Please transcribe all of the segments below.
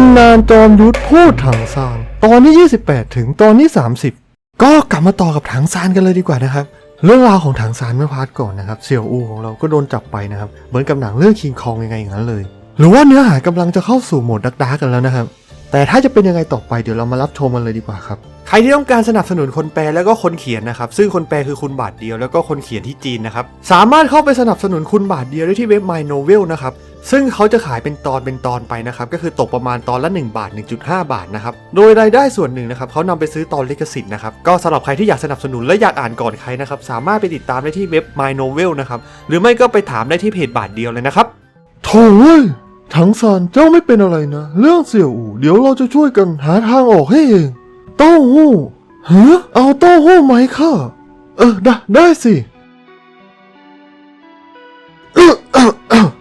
ำนานจอมยุทธพูดถังซานตอนที่28 ถึงตอนที่ 30 ก็กลับมาต่อกับถังซานกันเลยดีกว่านะครับ เรื่องราวของถังซานเมื่อพาร์ทก่อนนะครับเสี่ยวอูของเราก็โดนจับไปนะครับ เหมือนกับหนังเรื่องคิงคองยังไงอย่างนั้นเลย หรือว่าเนื้อหากำลังจะเข้าสู่โหมดดักดาร์กกันแล้วนะครับ แต่ถ้าจะเป็นยังไงต่อไปเดี๋ยวเรามารับชมกันเลยดีกว่าครับใครที่ต้องการสนับสนุนคนแปลแล้วก็คนเขียนนะครับ ซึ่งคนแปลคือคุณบาทเดียวแล้วก็คนเขียนที่จีนนะครับ สามารถเข้าไปสนับสนุนคุณบาทเดียวได้ที่เว็บ My Novel นะครับ ซึ่งเขาจะขายเป็นตอนเป็นตอนไปนะครับ ก็คือตกประมาณตอนละ 1 บาท 1.5 บาทนะครับ โดยรายได้ส่วนหนึ่งนะครับเขานำไปซื้อตอนลิขสิทธิ์นะครับ ก็สำหรับใครที่อยากสนับสนุนและอยากอ่านก่อนใครนะครับ สามารถไปติดตามได้ที่เว็บ My Novel นะครับ หรือไม่ก็ไปถามได้ที่เพจบาทเดียวเลยนะครับโถ่เว้ยถังซานเจ้าไม่เป็นอะไรนะ เรื่องเสี่ยวอู่เดี๋ยวเราจะช่วยกันหาทางออกให้เอง เต้าหู้ฮะเอาเต้าหู้ไหมค่ะ เออได้ได้สิ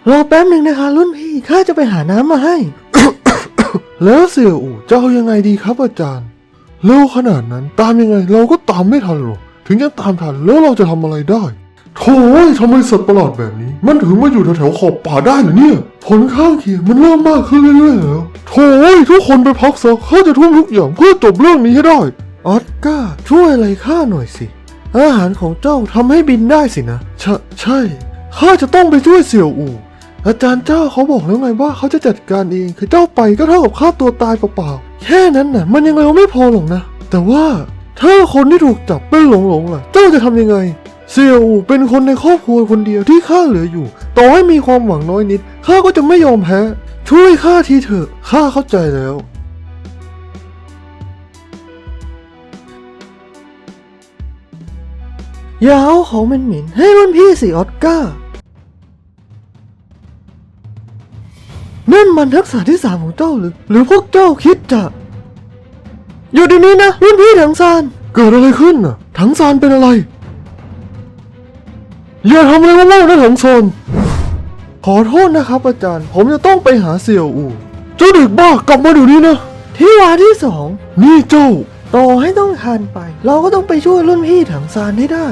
รอแป๊บหนึ่งนะคะรุ่นพี่ข้าจะไปหาน้ำมาให้ แล้วเสี่ยวอู่จะเอายังไงดีครับอาจารย์เร็วขนาดนั้นตามยังไงเราก็ตามไม่ทันหรอกถึงจะตามทันแล้วเราจะทำอะไรได้โถ่เอ้ยทำไมสัตว์ประหลาดแบบนี้ มันถึงมาอยู่แถวๆขอบป่าได้เหรอเนี่ย ผลข้างเคียงมันเริ่มมากขึ้นเรื่อยๆแล้วโถ่เอ้ยทุกคนไปพักซะข้าจะทุ่มทุกอย่างเพื่อจบเรื่องนี้ให้ได้ ออสการ์ช่วยอะไรข้าหน่อยสิ อาหารของเจ้าทำให้บินได้สินะใช่ใช่ข้าจะต้องไปช่วยเสี่ยวอู่ อาจารย์เจ้าเขาบอกแล้วไงว่าเขาจะจัดการเอง คือเจ้าไปก็เท่ากับฆ่าตัวตายเปล่าๆ แค่นั้นน่ะ มันยังเร็วไม่พอหรอกนะ แต่ว่าถ้าคนที่ถูกจับเป็นหลงหลงล่ะ เจ้าจะทำยังไงเสี่ยวอูเป็นคนในครอบครัวคนเดียวที่ข้าเหลืออยู่ ต่อให้มีความหวังน้อยนิด ข้าก็จะไม่ยอมแพ้ ช่วยข้าทีเถอะ ข้าเข้าใจแล้วอย่าเอาของเหม็นๆให้รุ่นพี่สิออสการ์ นั่นมันทักษะที่สามของเจ้าหรือ หรือพวกเจ้าคิดจะอยู่เดี๋ยวนี้นะรุ่นพี่ถังซานเกิดอะไรขึ้นน่ะถังซานเป็นอะไร อย่าทำอะไรโง่ๆนะถังซานขอโทษนะครับอาจารย์ ผมจะต้องไปหาเสี่ยวอู่เจ้าเด็กบ้ากลับมาเดี๋ยวนี้นะ ที่วาที่สองนี่เจ้าต่อให้ต้องทานไป เราก็ต้องไปช่วยรุ่นพี่ถังซานให้ได้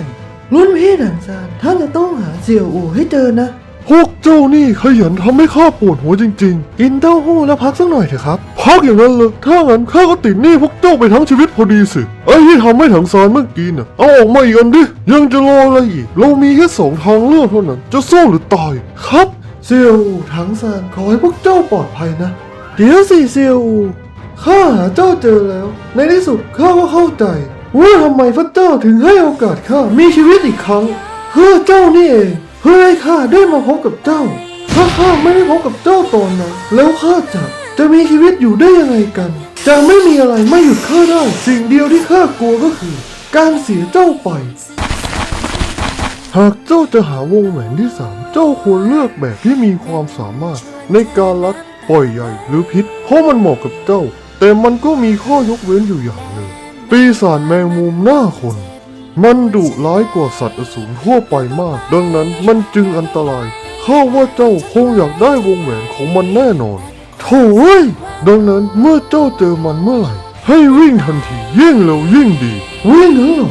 รุ่นพี่ถังซานท่านจะต้องหาเสี่ยวอู่ให้เจอนะ พวกเจ้านี่ขยันทำให้ข้าปวดหัวจริงๆ กินเต้าหู้แล้วพักสักหน่อยเถอะครับ พักอย่างนั้นเลยถ้างั้นข้าก็ติดหนี้พวกเจ้าไปทั้งชีวิตพอดีสิ ไอ้ที่ทำให้ถังซานเมื่อกี้น่ะ เอาออกมาอีกอันดิ ยังจะรออะไรอีก เรามีแค่สองทางเลือกเท่านั้น จะสู้หรือตาย ครับ เซียวอูถังซานขอให้พวกเจ้าปลอดภัยนะ เดี๋ยวสิเซียวอูข้าหาเจ้าเจอแล้ว ในที่สุดข้าก็เข้าใจว่าทำไมพระเจ้าถึงให้โอกาสข้ามีชีวิตอีกครั้ง เพื่อเจ้านี่เอง เพื่อให้ข้าได้มาพบกับเจ้า ถ้าข้าไม่ได้พบกับเจ้าตอนนั้น แล้วข้าจะจะมีชีวิตอยู่ได้ยังไงกัน จะไม่มีอะไรไม่หยุดข้าได้ สิ่งเดียวที่ข้ากลัวก็คือ การเสียเจ้าไป หากเจ้าจะหาวงแหวนที่สามเจ้าควรเลือกแบบที่มีความสามารถ ในการรัดปล่อยใหญ่หรือพิษ เพราะมันเหมาะกับเจ้า แต่มันก็มีข้อยกเว้นอยู่อย่างหนึ่งปีศาจแมงมุมหน้าคน มันดุร้ายกว่าสัตว์อสูรทั่วไปมาก ดังนั้นมันจึงอันตราย ข้าว่าเจ้าคงอยากได้วงแหวนของมันแน่นอนโถ่ยดังนั้นเมื่อเจ้าเจอมันเมื่อไหร่ ให้วิ่งทันทียิ่งเร็วยิ่งดี วิ่งเหรอ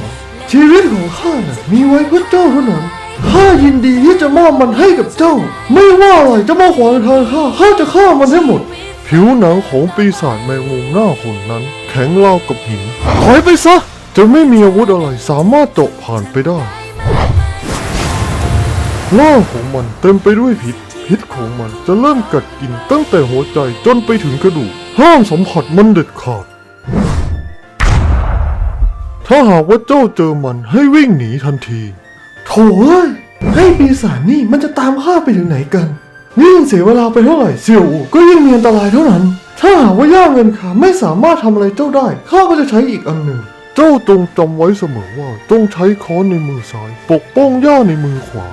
ชีวิตของข้าน่ะมีไว้เพื่อเจ้าเท่านั้นข้ายินดีที่จะมอบมันให้กับเจ้า ไม่ว่าอะไรจะมาขวางทางข้าข้าจะฆ่ามันให้หมด ผิวหนังของปีศาจแมงมุมหน้าคนนั้น แข็งราวกับหินถอยไปซะ จะไม่มีอาวุธอะไรสามารถเจาะผ่านไปได้ร่างของมันเต็มไปด้วยพิษ พิษของมันจะเริ่มกัดกินตั้งแต่หัวใจจนไปถึงกระดูก ห้ามสัมผัสมันเด็ดขาด ถ้าหากว่าเจ้าเจอมันให้วิ่งหนีทันที โถ่เอ้ยให้ปีศาจนี่มันจะตามข้าไปถึงไหนกันยิ่งเสียเวลาไปเท่าไหร่เสี่ยวก็ยิ่งมีอันตรายเท่านั้น ถ้าหากว่าย่าเงินขาไม่สามารถทำอะไรเจ้าได้ข้าก็จะใช้อีกอันหนึ่ง เจ้าจงจำไว้เสมอว่าต้องใช้ค้อนในมือซ้าย ปกป้องย่าในมือขวา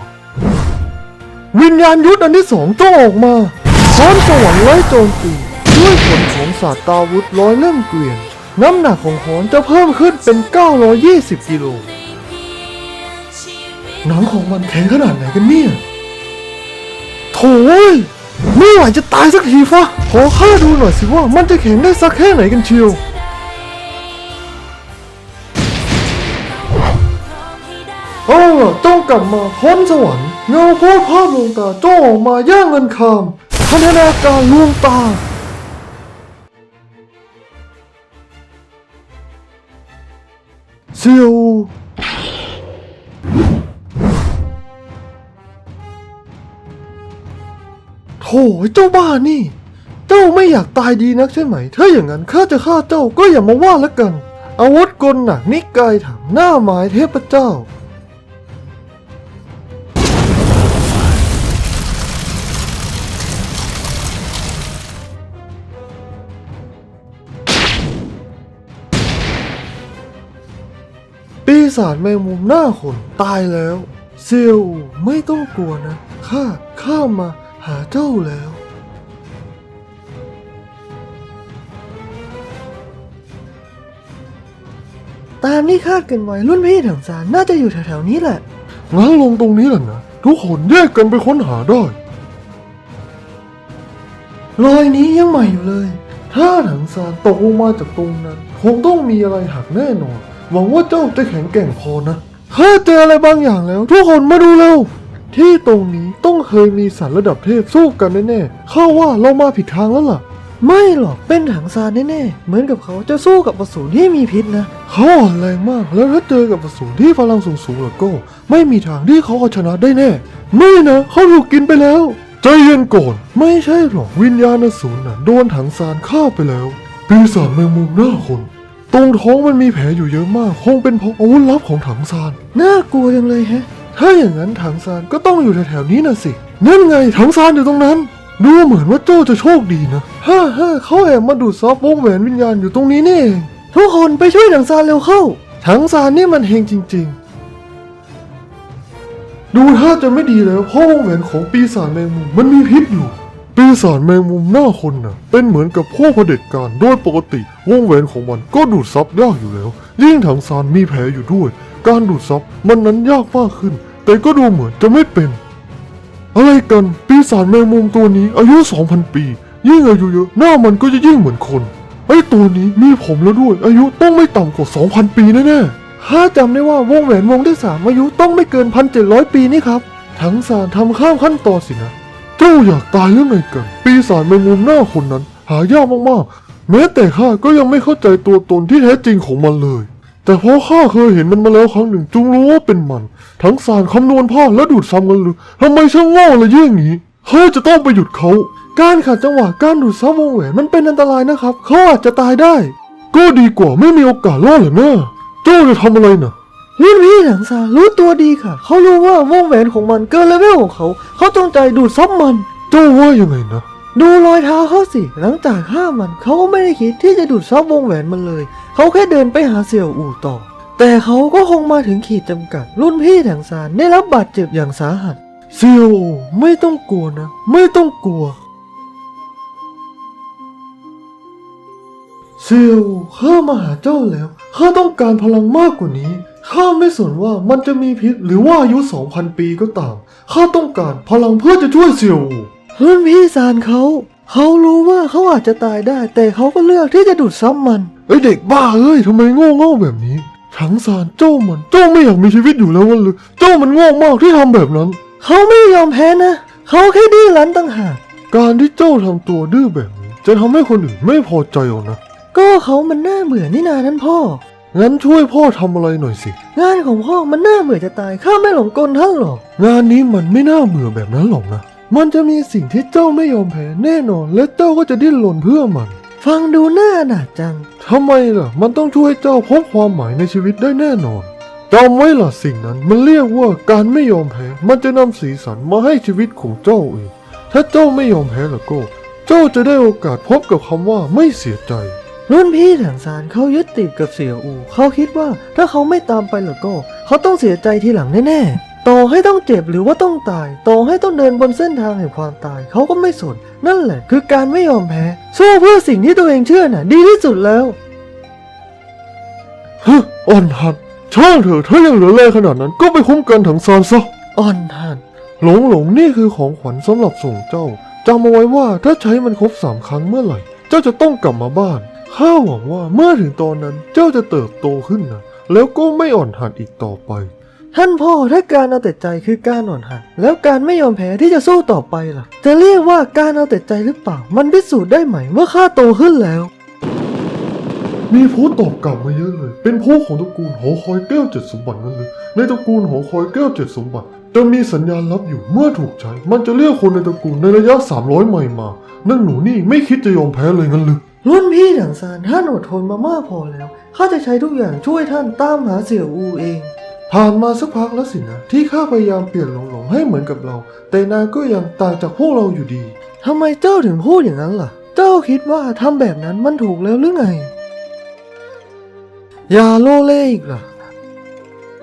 วิญญาณยุทธอันที่สองต้องออกมาค้อนสวรรค์ไล่โจมตีด้วยผลของศาสตราวุธร้อยเล่มเกวียน น้ำหนักของค้อนจะเพิ่มขึ้นเป็น 920 กิโลหนังของมันแข็งขนาดไหนกันเนี่ยโถ่อยไม่ไหวจะตายสักทีฟะขอข้าดูหน่อยสิว่ามันจะแข็งได้สักแค่ไหนกันเชียว เอ้จ้องกลับมาพ้นสวรรค์เงาโพดภาพลวงตาจ้องออกมาแย่งเงินคำมพัฒนาการลวงตาเซียวโถ่เจ้าบ้านนี่ เจ้าไม่อยากตายดีนักใช่ไหม ถ้าอย่างนั้นข้าจะฆ่าเจ้าก็อย่ามาว่าละกัน อาวุธกลหนักนิกายถังหน้าหมายเทพเจ้า ปีศาจแมงมุมหน้าขนตายแล้วเซียวอูไม่ต้องกลัวนะ ข้าข้ามาหาเจ้าแล้ว ตามที่คาดกันไว้รุ่นพี่ถังซานน่าจะอยู่แถวๆนี้แหละ งั้นลงตรงนี้แหละนะ ทุกคนแยกกันไปค้นหาได้รอยนี้ยังใหม่อยู่เลย ถ้าถังซานตกลงมาจากตรงนั้น คงต้องมีอะไรหักแน่นอน หวังว่าเจ้าจะแข็งแกร่งพอนะข้าเจออะไรบางอย่างแล้ว ทุกคนมาดูเร็วที่ตรงนี้ต้องเคยมีสัตว์ระดับเทพสู้กันแน่ๆข้าว่าเรามาผิดทางแล้วล่ะ ไม่หรอกเป็นถังซานแน่ๆเหมือนกับเขาจะสู้กับอสูรที่มีพิษนะเขาอ่อนแรงมากแล้วถ้าเจอกับอสูที่พลังสูงๆแล้วก็ ไม่มีทางที่เขาเอาชนะได้แน่ ไม่นะเขาถูกกินไปแล้วใจเย็นก่อนไม่ใช่หรอกวิญญาณอสูรน่ะโดนถังซานฆ่าไปแล้วปีศาจแมงมุมหน้าคน ตรงท้องมันมีแผลอยู่เยอะมาก คงเป็นเพราะอาวุธลับของถังซาน น่ากลัวจังเลยแฮะ ถ้าอย่างนั้นถังซานก็ต้องอยู่แถวๆนี้นะสิ นั่นไงถังซานอยู่ตรงนั้น ดูเหมือนว่าเจ้าจะโชคดีนะ ฮ่าฮ่าเขาแอบมาดูดซับวงแหวนวิญญาณอยู่ตรงนี้นี่เองทุกคนไปช่วยถังซานเร็วเข้า ถังซานนี่มันเฮงจริง ๆ ดูท่าจะไม่ดีแล้วเพราะวงแหวนของปีศาจแมงมุมมันมีพิษอยู่ ปีศาจแมงมุมหน้าคนน่ะ เป็นเหมือนกับพวกเผด็จการโดยปกติ วงแหวนของมันก็ดูดซับยากอยู่แล้ว ยิ่งถังซานมีแผลอยู่ด้วย การดูดซับมันนั้นยากมากขึ้น แต่ก็ดูเหมือนจะไม่เป็น อะไรกันปีศาจแมงมุมตัวนี้อายุ 2,000 ปี ยิ่งอายุเยอะหน้ามันก็จะยิ่งเหมือนคนไอ้ตัวนี้มีผมแล้วด้วย อายุต้องไม่ต่ำกว่า 2,000 ปีแน่ๆข้าจำได้ว่าวงแหวนวงที่สามอายุต้องไม่เกินพันเจ็ดร้อยปีนี่ครับ ทั้งสารทำข้ามขั้นตอนสินะ เจ้าอยากตายหรือไงกัน ปีศาจแมงมุมหน้าคนนั้น หายากมากๆ แม้แต่ข้าก็ยังไม่เข้าใจตัวตนที่แท้จริงของมันเลย แต่เพราะข้าเคยเห็นมันมาแล้วครั้งหนึ่งจึงรู้ว่าเป็นมัน ทั้งสารคำนวณพลาและดูดซ้ำกันหรือทำไมช่างโง่ละเยี่ยงนี้ข้าจะต้องไปหยุดเขา การขัดจังหวะการดูดซับวงแหวนมันเป็นอันตรายนะครับเขาอาจจะตายได้ ก็ดีกว่าไม่มีโอกาสรอดหรือนะเจ้าจะทำอะไรนะ รุ่นพี่ถังซานรู้ตัวดีค่ะ เขารู้ว่าวงแหวนของมันเกินเลเวลของเขา เขาจงใจดูดซับมันเจ้าว่ายังไงนะ ดูรอยเท้าเขาสิ หลังจากฆ่ามัน เขาก็ไม่ได้คิดที่จะดูดซับวงแหวนมันเลย เขาแค่เดินไปหาเสี่ยวอู่ต่อ แต่เขาก็คงมาถึงขีดจำกัด รุ่นพี่ถังซานได้รับบาดเจ็บอย่างสาหัสเซียวไม่ต้องกลัวนะ ไม่ต้องกลัวเซียวข้ามาหาเจ้าแล้ว ข้าต้องการพลังมากกว่านี้ ข้าไม่สนว่ามันจะมีพิษหรือว่าอายุสองพันปีก็ตาม ข้าต้องการพลังเพื่อจะช่วยเซียวรุ่นพี่ซานเขา เขารู้ว่าเขาอาจจะตายได้ แต่เขาก็เลือกที่จะดูดซับมัน ไอเด็กบ้าเอ้ยทำไมโง่เง่าแบบนี้ ถังสารเจ้ามันเจ้าไม่อยากมีชีวิตอยู่แล้ววันหรือเจ้ามันโง่มากที่ทำแบบนั้น เขาไม่ยอมแพ้นะ เขาแค่ดื้อรั้นต่างหาก การที่เจ้าทำตัวดื้อแบบนี้ จะทำให้คนอื่นไม่พอใจเอานะ ก็เขามันน่าเบื่อนี่นาท่านพ่อ งั้นช่วยพ่อทำอะไรหน่อยสิ งานของพ่อมันน่าเบื่อจะตาย ข้าไม่หลงกลท่านหรอก งานนี้มันไม่น่าเบื่อแบบนั้นหรอกนะ มันจะมีสิ่งที่เจ้าไม่ยอมแพ้แน่นอน และเจ้าก็จะดิ้นรนเพื่อมัน ฟังดูน่าหนาจัง ทำไมล่ะ มันต้องช่วยเจ้าพบความหมายในชีวิตได้แน่นอนจำไว้ล่ะสิ่งนั้นมันเรียกว่าการไม่ยอมแพ้ มันจะนำสีสันมาให้ชีวิตของเจ้าเอง ถ้าเจ้าไม่ยอมแพ้แล้วก็ เจ้าจะได้โอกาสพบกับคำว่าไม่เสียใจ รุ่นพี่ถังซานเขายึดติดกับเสี่ยวอู เขาคิดว่าถ้าเขาไม่ตามไปแล้วก็ เขาต้องเสียใจทีหลังแน่ๆ ต่อให้ต้องเจ็บหรือว่าต้องตาย ต่อให้ต้องเดินบนเส้นทางแห่งความตาย เขาก็ไม่สน นั่นแหละคือการไม่ยอมแพ้ สู้เพื่อสิ่งที่ตัวเองเชื่อน่ะ ดีที่สุดแล้วฮึอ่อนหัดช่างเถอะถ้ายังเหลือแรงขนาดนั้นก็ไปคุ้มกันถังซานซะอ่อนหันหลงหลงนี่คือของขวัญสำหรับส่งเจ้าจำเอาไว้ว่าถ้าใช้มันครบสามครั้งเมื่อไหร่ เจ้าจะต้องกลับมาบ้าน ข้าหวังว่าเมื่อถึงตอนนั้นเจ้าจะเติบโตขึ้นนะแล้วก็ไม่อ่อนหัดอีกต่อไป ท่านพ่อถ้าการเอาแต่ใจคือการอ่อนหัดแล้วการไม่ยอมแพ้ที่จะสู้ต่อไปล่ะ จะเรียกว่าการเอาแต่ใจหรือเปล่า มันพิสูจน์ได้ไหมเมื่อข้าโตขึ้นแล้ว มีผู้ตอบกลับมาเยอะเลย เป็นผู้ของตระกูลหอคอยแก้วเจ็ดสมบัตินั่นเลยในตระกูลหอคอยแก้วเจ็ดสมบัติจะมีสัญญาณลับอยู่เมื่อถูกใช้ มันจะเรียกคนในตระกูลในระยะ 300ไมล์มา นั่นหนูนี่ไม่คิดจะยอมแพ้เลยงั้นหรือ รุ่นพี่ถังซานท่านอดทนมามากพอแล้ว ข้าจะใช้ทุกอย่างช่วยท่านตามหาเสี่ยวอูเอง ผ่านมาสักพักแล้วสินะ ที่ข้าพยายามเปลี่ยนหลงหลงๆให้เหมือนกับเรา แต่นางก็ยังต่างจากพวกเราอยู่ดี ทำไมเจ้าถึงพูดอย่างนั้นล่ะ เจ้าคิดว่าทำแบบนั้นมันถูกแล้วหรือไง อย่าโลเล่อีกล่ะ